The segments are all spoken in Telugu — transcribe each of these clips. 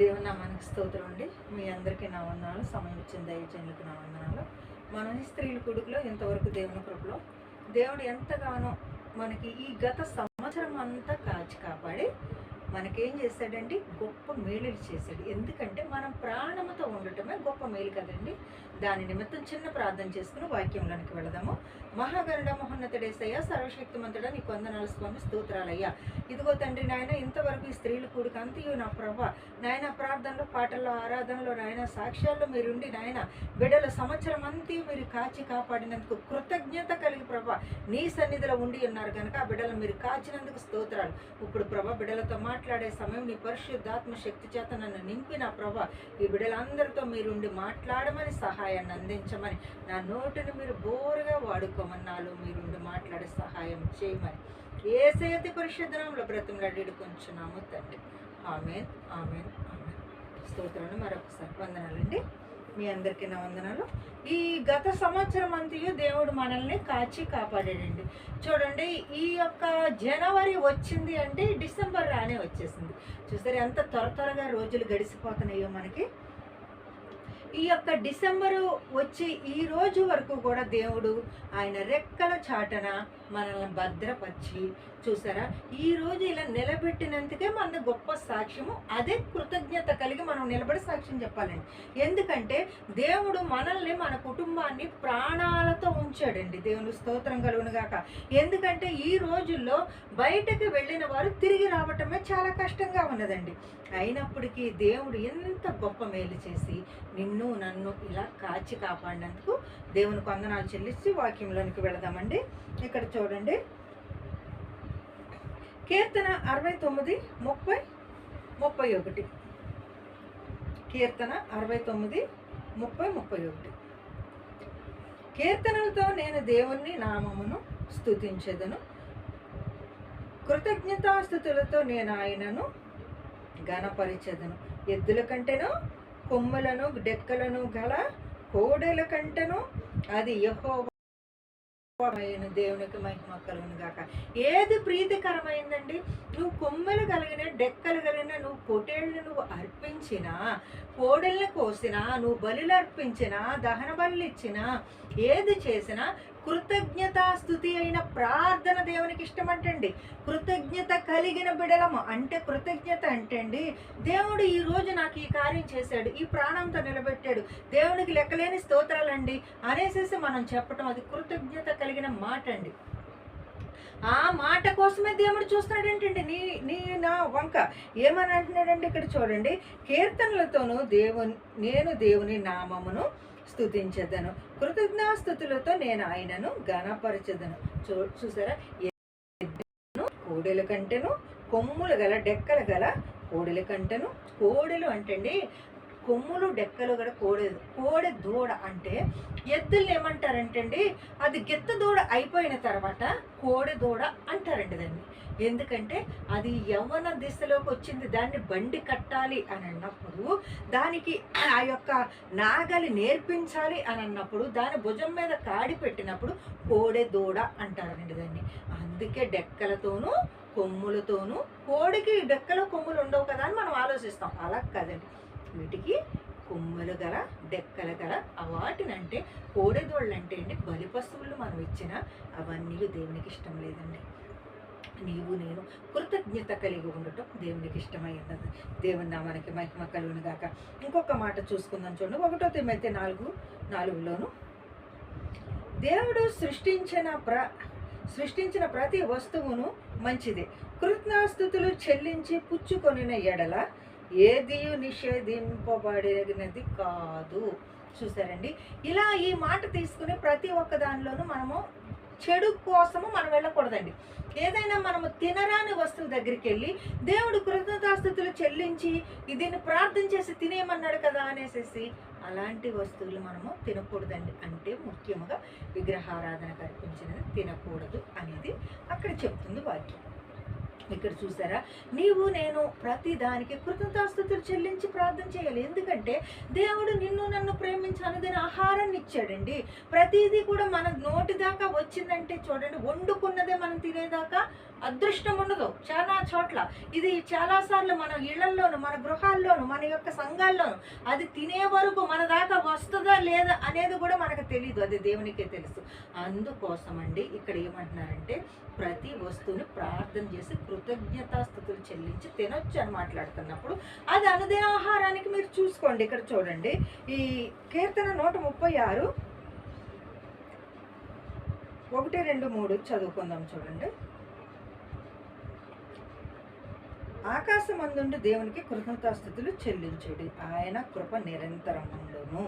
దేవుని నామానికి స్తోత్రం అండి. మీ అందరికీ నా వందనాలు. సమయం ఇచ్చిన దయచేందుకు నా వందనాలు. మన స్త్రీలు స్త్రీల కొడుకులో ఇంతవరకు దేవుని కృపలో దేవుడు ఎంతగానో మనకి ఈ గత సంవత్సరం అంతా కాచి కాపాడి మనకేం చేశాడండి గొప్ప మేలులు చేశాడు ఎందుకంటే మనం ప్రాణముతో ఉండటమే గొప్ప మేలు కదండి? దాని నిమిత్తం చిన్న ప్రార్థన చేసుకుని వాక్యంలోనికి వెళదాము. మహాగరుడ మహోన్నతుడేసయ్య సర్వశక్తిమంతుడ నీ కొందనాల స్వామి స్తోత్రాలయ్యా. ఇదిగో తండ్రి నాయన ఇంతవరకు ఈ స్త్రీలు కూడిక అంతయు నా ప్రభ. నాయన ప్రార్థనలో పాటల్లో ఆరాధనలో నాయన సాక్ష్యాల్లో మీరుండి నాయన బిడ్డల సంవత్సరం అంతయు మీరు కాచి కాపాడినందుకు కృతజ్ఞత కలిగి ప్రభ. నీ సన్నిధిలో ఉండి ఉన్నారు కనుక ఆ బిడ్డలు మీరు కాచినందుకు స్తోత్రాలు. ఇప్పుడు ప్రభ బిడ్డలతో మాట్లాడే సమయం నీ పరిశుద్ధాత్మ శక్తి చేత నన్ను నింపిన ప్రభ ఈ బిడ్డలందరితో మీరుండి మాట్లాడమని సహాయాన్ని అందించమని నా నోటిని మీరు బోరుగా వాడుకోమని నాలో మీరుండి మాట్లాడే సహాయం చేయమని. ఏ సేతి పరిశుద్ధంలో బ్రతంలాడి కొంచున్నాము తండ్రి. Amen amen amen. స్తోత్రాన్ని మరొకసారి. వందనాలండి. మీ అందరికీ నా వందనాలు. ఈ గత సంవత్సరం అంతయు దేవుడు మనల్ని కాచి కాపాడాడండి. చూడండి ఈ యొక్క జనవరి వచ్చింది అంటే డిసెంబర్ రానే వచ్చేసింది. చూసారు ఎంత త్వర త్వరగా రోజులు గడిచిపోతున్నాయో మనకి. ఈ యొక్క డిసెంబరు వచ్చి ఈ రోజు వరకు కూడా దేవుడు ఆయన రెక్కల చాటన మనల్ని భద్రపరిచి చూసారా? ఈ రోజు ఇలా నిలబెట్టినందుకే మన గొప్ప సాక్ష్యము. అదే కృతజ్ఞత కలిగి మనం నిలబడి సాక్ష్యం చెప్పాలండి. ఎందుకంటే దేవుడు మనల్ని మన కుటుంబాన్ని ప్రాణాలతో ఉంచాడండి. దేవుని స్తోత్రం కలుగునుగాక ఎందుకంటే ఈ రోజుల్లో బయటకు వెళ్ళిన వారు తిరిగి రావటమే చాలా కష్టంగా ఉన్నదండి. అయినప్పటికీ దేవుడు ఎంత గొప్ప మేలు చేసి నిన్ను నన్ను ఇలా కాచి కాపాడినందుకు దేవుని కొందనాలు చెల్లించి వాక్యంలోనికి వెళదామండి. ఇక్కడ చూడండి. కీర్తన అరవై తొమ్మిది ముప్పై ముప్పై ఒకటి. కీర్తన అరవై తొమ్మిది ముప్పై ముప్పై ఒకటి. కీర్తనలతో నేను దేవుణ్ణి నామమును స్తుతించెదను. కృతజ్ఞతాస్థుతులతో నేను ఆయనను గణపరిచెదను ఎద్దుల కంటేను కొమ్ములను డెక్కలను గల కోడెల కంటేనో అది యహో అయిన దేవునికి మహిమ కలుగును గాక. ఏది ప్రీతికరమైందండి? నువ్వు కొమ్మలు కలిగిన డెక్కలు కలిగిన నువ్వు పొటేళ్ళు నువ్వు అర్పించినా కోడెల్ని కోసినా నువ్వు బలులు అర్పించినా దహన బలు ఇచ్చినా ఏది చేసినా కృతజ్ఞతాస్థుతి అయిన ప్రార్థన దేవునికి ఇష్టం అంటండి కృతజ్ఞత కలిగిన బిడలము అంటే కృతజ్ఞత అంటే అండి దేవుడు ఈ రోజు నాకు ఈ కార్యం చేశాడు ఈ ప్రాణంతో నిలబెట్టాడు. దేవునికి లెక్కలేని స్తోత్రాలండి. అనేసేసి మనం చెప్పటం అది కృతజ్ఞత కలిగిన మాట అండి ఆ మాట కోసమే దేవుడు చూస్తున్నాడు ఏంటండి నీ నీ నా వంక. ఏమని అంటున్నాడండి ఇక్కడ చూడండి. కీర్తనలతోనూ దేవుని నేను దేవుని నామమును స్థుతించదను కృతజ్ఞాస్థుతులతో నేను ఆయనను ఘనపరచదను. చూ చూసారా? కోడెల కంటెను కొమ్ములు గల డెక్కలు గల కోడెల కంటెను. కోడెలు అంటండి కొమ్ములు డెక్కలు కూడా కోడె కోడె దూడ అంటే ఎద్దుల్ని ఏమంటారంటండి? అది గెత్త దూడ అయిపోయిన తర్వాత కోడె దూడ అంటారండి దాన్ని. ఎందుకంటే అది యవ్వన దిశలోకి వచ్చింది. దాన్ని బండి కట్టాలి అని అన్నప్పుడు దానికి ఆ యొక్క నాగలి నేర్పించాలి అని అన్నప్పుడు దాని భుజం మీద కాడి పెట్టినప్పుడు కోడె దూడ అంటారండి దాన్ని. అందుకే డెక్కలతోనూ కొమ్ములతోనూ కోడికి డెక్కల కొమ్ములు ఉండవు కదా అని మనం ఆలోచిస్తాం. అలా కదండి. వీటికి కొమ్మలు గల డెక్కలు గల వాటినంటే కోడెదోళ్ళు అంటే అండి బలి పశువులు మనం ఇచ్చిన అవన్నీ దేవునికి ఇష్టం లేదండి. నీవు నేను కృతజ్ఞత కలిగి ఉండటం దేవునికి ఇష్టమై ఉన్నది. దేవుని నామానికి మహిమ కలుగును గాక. ఇంకొక మాట చూసుకుందాం చూడండి. ఒకటో తెమైతే నాలుగు నాలుగులోను దేవుడు సృష్టించిన ప్ర సృష్టించిన ప్రతి వస్తువును మంచిదే. కృతజ్ఞాస్థుతులు చెల్లించి పుచ్చుకొనిన ఎడల ఏదియు నిషేధింపబడినది కాదు. చూసారండి ఇలా ఈ మాట తీసుకుని ప్రతి ఒక్క దానిలోనూ మనము చెడు కోసము మనం వెళ్ళకూడదండి. ఏదైనా మనము తినరాని వస్తువు దగ్గరికి వెళ్ళి దేవుడు కృతజ్ఞతాస్థుతులు చెల్లించి దీన్ని ప్రార్థన చేసి తినేయమన్నాడు కదా అనేసి అలాంటి వస్తువులు మనము తినకూడదండి. అంటే ముఖ్యంగా విగ్రహారాధన కల్పించినది తినకూడదు అనేది అక్కడ చెప్తుంది వాక్యం. ఇక్కడ చూసారా? నీవు నేను ప్రతి దానికి చెల్లించి ప్రార్థన చేయాలి. ఎందుకంటే దేవుడు నిన్ను నన్ను ప్రేమించి అనుదిన ఆహారాన్ని ఇచ్చాడండి. ప్రతిదీ కూడా మన నోటి దాకా వచ్చిందంటే చూడండి వండుకున్నదే మనం తినేదాకా అదృష్టం ఉండదు. చాలా చోట్ల ఇది చాలాసార్లు మన ఇళ్ళల్లోను మన గృహాల్లోను మన యొక్క సంఘాల్లోను అది తినే వరకు మన దాకా లేదా అనేది కూడా మనకు తెలియదు అది దేవునికే తెలుసు. అందుకోసం అండి ఇక్కడ ఏమంటున్నారంటే ప్రతి వస్తువుని ప్రార్థన చేసి కృతజ్ఞతాస్థుతులు చెల్లించి తినొచ్చు అని మాట్లాడుతున్నప్పుడు అది అనుదే ఆహారానికి మీరు చూసుకోండి. ఇక్కడ చూడండి. ఈ కీర్తన నూట ముప్పై ఆరు. ఒకటి రెండు మూడు చదువుకుందాం చూడండి. ఆకాశమందుండి దేవునికి కృతజ్ఞతాస్థుతులు చెల్లించుడి. ఆయన కృప నిరంతరం ఉండును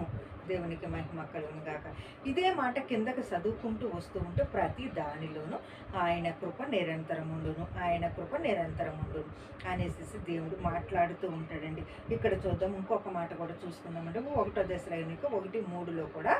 దేవునికి మహిమ కలుగును గాక. ఇదే మాట కిందకి చదువుకుంటూ వస్తూ ఉంటే ప్రతి దానిలోనూ ఆయన కృప నిరంతరం ఉండును ఆయన కృప నిరంతరం ఉండును అనేసి దేవుడు మాట్లాడుతూ ఉంటాడండి. ఇక్కడ చూద్దాం ఇంకొక మాట కూడా చూసుకుందామంటే ఒకటో దశ ఒకటి మూడులో కూడా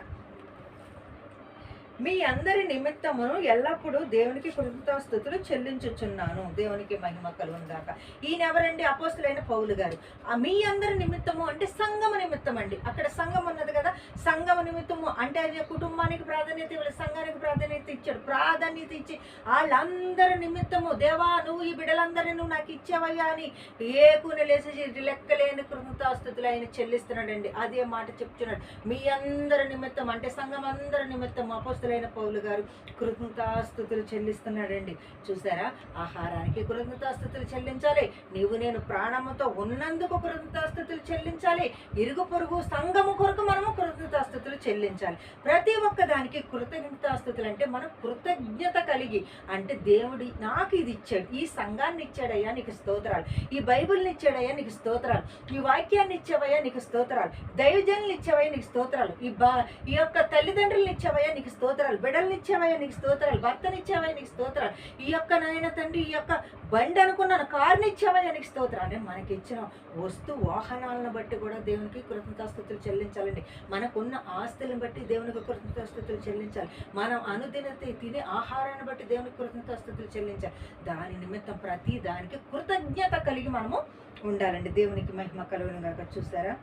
మీ అందరి నిమిత్తమును ఎల్లప్పుడూ దేవునికి కృతజ్ఞతాస్థుతులు చెల్లించుచున్నాను. దేవునికి మహిమ కలుగునుగాక. ఈయన ఎవరండి? అపోస్తులైన పౌలు గారు. మీ అందరి నిమిత్తము అంటే సంగమ నిమిత్తం అండి అక్కడ సంఘం ఉన్నది కదా? సంగమ నిమిత్తము అంటే ఆయన కుటుంబానికి ప్రాధాన్యత ఇవ్వాలి సంఘానికి ప్రాధాన్యత ఇచ్చాడు. ప్రాధాన్యత ఇచ్చి వాళ్ళందరి నిమిత్తము దేవా నువ్వు ఈ బిడ్డలందరినీ నువ్వు నాకు ఇచ్చావయ్యా అని ఏ కూని లేసి లెక్కలేని కృతజ్ఞతాస్థుతులు ఆయన చెల్లిస్తున్నాడండి. అదే మాట చెప్తున్నాడు. మీ అందరి నిమిత్తం అంటే సంఘం అందరి నిమిత్తం అపోస్తులు అపోస్తులైన పౌలు గారు కృతజ్ఞతాస్థుతులు చెల్లిస్తున్నాడండి. చూసారా? ఆహారానికి కృతజ్ఞతాస్థుతులు చెల్లించాలి. నీవు నేను ప్రాణముతో ఉన్నందుకు కృతజ్ఞతాస్థుతులు చెల్లించాలి. ఇరుగు పొరుగు సంఘము కొరకు మనము కృతజ్ఞతాస్థుతులు చెల్లించాలి. ప్రతి ఒక్క దానికి కృతజ్ఞతాస్థుతులు అంటే మనం కృతజ్ఞత కలిగి అంటే దేవుడి నాకు ఇది ఇచ్చాడు. ఈ సంఘాన్ని ఇచ్చాడయ్యా నీకు స్తోత్రాలు. ఈ బైబిల్ని ఇచ్చాడయ్యా నీకు స్తోత్రాలు. ఈ వాక్యాన్ని ఇచ్చావయ్యా నీకు స్తోత్రాలు. దైవజనులు ఇచ్చావయ్యా నీకు స్తోత్రాలు. ఈ బా ఈ యొక్క తల్లిదండ్రులను ఇచ్చావయ్యా నీకు స్తోత్రాలు. స్తోత్రాలు ఇచ్చావయ్యా నీకు స్తోత్రాలు భర్తనిచ్చావయ్య నీకు స్తోత్రాలు. ఈ యొక్క నాయన తండ్రి ఈ యొక్క బండి అనుకున్నాను కార్ని ఇచ్చావయ్యా నీకు స్తోత్రాలు. అంటే మనకి ఇచ్చిన వస్తు వాహనాలను బట్టి కూడా దేవునికి కృతజ్ఞతాస్థుతులు చెల్లించాలండి. మనకున్న ఆస్తులను బట్టి దేవునికి కృతజ్ఞతాస్థుతులు చెల్లించాలి. మనం అనుదిన తినే ఆహారాన్ని బట్టి దేవునికి కృతజ్ఞతాస్థుతులు చెల్లించాలి. దాని నిమిత్తం ప్రతి దానికి కృతజ్ఞత కలిగి మనము ఉండాలండి. దేవునికి మహిమ కలుగును కాక చూసారా?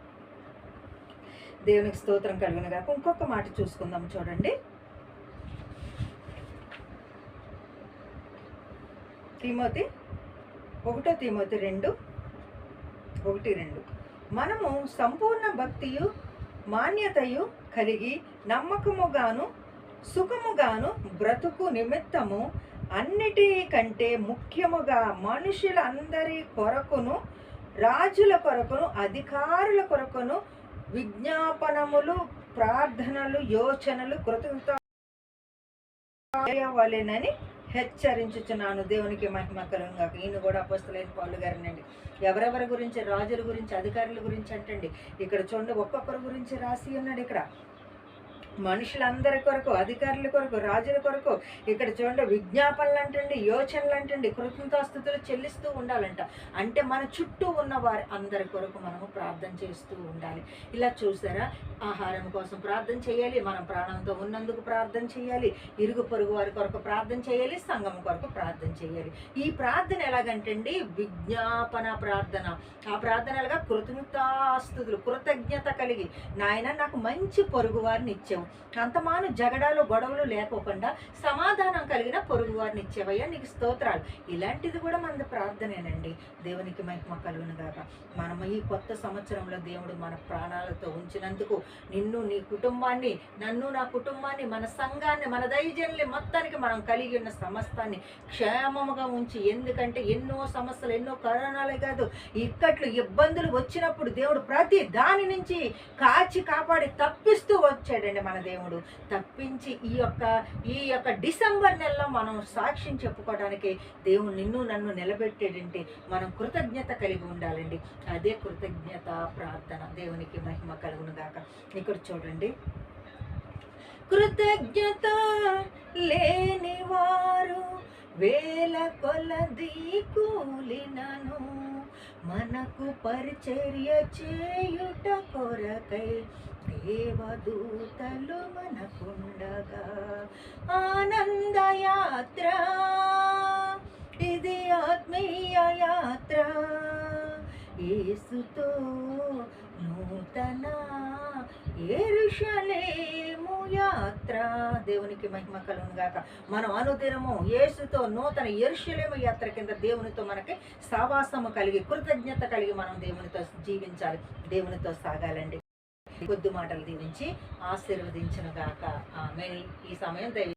దేవునికి స్తోత్రం కలుగును కాక ఇంకొక మాట చూసుకుందాం చూడండి. తిమోతి ఒకటో తిమోతి రెండు ఒకటి రెండు. మనము సంపూర్ణ భక్తియు మాన్యతయు కలిగి నమ్మకముగాను సుఖముగాను బ్రతుకు నిమిత్తము అన్నిటికంటే ముఖ్యముగా మనుషులందరి కొరకును రాజుల కొరకును అధికారుల కొరకును విజ్ఞాపనములు ప్రార్థనలు యోచనలు కృతజ్ఞత వలెనని హెచ్చరించుచున్నాను. దేవునికి మహిమ కలుగును ఈయన కూడా అపస్తులైన పౌలు గారినండి. ఎవరెవరి గురించి రాజుల గురించి అధికారుల గురించి అంటండి. ఇక్కడ చూడండి ఒక్కొక్కరి గురించి రాసి ఉన్నాడు ఇక్కడ. మనుషులందరి కొరకు అధికారుల కొరకు రాజుల కొరకు ఇక్కడ చూడండి విజ్ఞాపనలు అంటండి యోచనలు అంటండి కృతజ్ఞతాస్థుతులు చెల్లిస్తూ ఉండాలంట. అంటే మన చుట్టూ ఉన్న వారి అందరి కొరకు మనము ప్రార్థన చేస్తూ ఉండాలి. ఇలా చూసారా? ఆహారం కోసం ప్రార్థన చేయాలి మనం ప్రాణంతో ఉన్నందుకు ప్రార్థన చేయాలి ఇరుగు పొరుగు వారి కొరకు ప్రార్థన చేయాలి సంఘం కొరకు ప్రార్థన చేయాలి. ఈ ప్రార్థన ఎలాగంటండి? విజ్ఞాపన ప్రార్థన. ఆ ప్రార్థన ఎలాగా? కృతజ్ఞతాస్థుతులు కృతజ్ఞత కలిగి నాయన నాకు మంచి పొరుగువారిని ఇచ్చావు. అంతమాను జగడాలు గొడవలు లేకోకుండా సమాధానం కలిగిన పొరుగువారిని ఇచ్చేవయ్యా. నీకు స్తోత్రాలు. ఇలాంటిది కూడా మన ప్రార్థనేనండి. దేవునికి మహిమ కలుగును గాక. మనం ఈ కొత్త సంవత్సరంలో దేవుడు మన ప్రాణాలతో ఉంచినందుకు నిన్ను నీ కుటుంబాన్ని నన్ను నా కుటుంబాన్ని మన సంఘాన్ని మన దైజన్లు మొత్తానికి మనం కలిగి ఉన్న సమస్తాన్ని క్షేమముగా ఉంచి ఎందుకంటే ఎన్నో సమస్యలు ఎన్నో కరోనాలే కాదు ఇక్కట్లు ఇబ్బందులు వచ్చినప్పుడు దేవుడు ప్రతి దాని నుంచి కాచి కాపాడి తప్పిస్తూ వచ్చాడండి మన దేవుడు. తప్పించి ఈ యొక్క ఈ యొక్క డిసెంబర్ నెలలో మనం సాక్ష్యం చెప్పుకోవడానికి దేవుడు నిన్ను నన్ను నిలబెట్టాడంటే మనం కృతజ్ఞత కలిగి ఉండాలండి. అదే కృతజ్ఞత ప్రార్థన దేవునికి మహిమ కలుగును గాక. ఇక్కడ చూడండి. కృతజ్ఞత లేని వారు వేల కొలది కూలినను మనకు పరిచర్య చేయుట కొరకై దేవదూతలు మనకుండగా. ఆనందయాత్ర ఇది ఆత్మీయ యాత్ర. ఏసుతో నూతన ఎరుషలేము యాత్ర దేవునికి మహిమ కలుగును గాక. మనం అనుదినము యేసుతో నూతన ఎరుషలేము యాత్ర కింద దేవునితో మనకి సావాసము కలిగి కృతజ్ఞత కలిగి మనం దేవునితో జీవించాలి. దేవునితో సాగాలండి. కొద్ది మాటలు దీవించి ఆశీర్వదించను గాక. ఆమె ఈ సమయం దైవ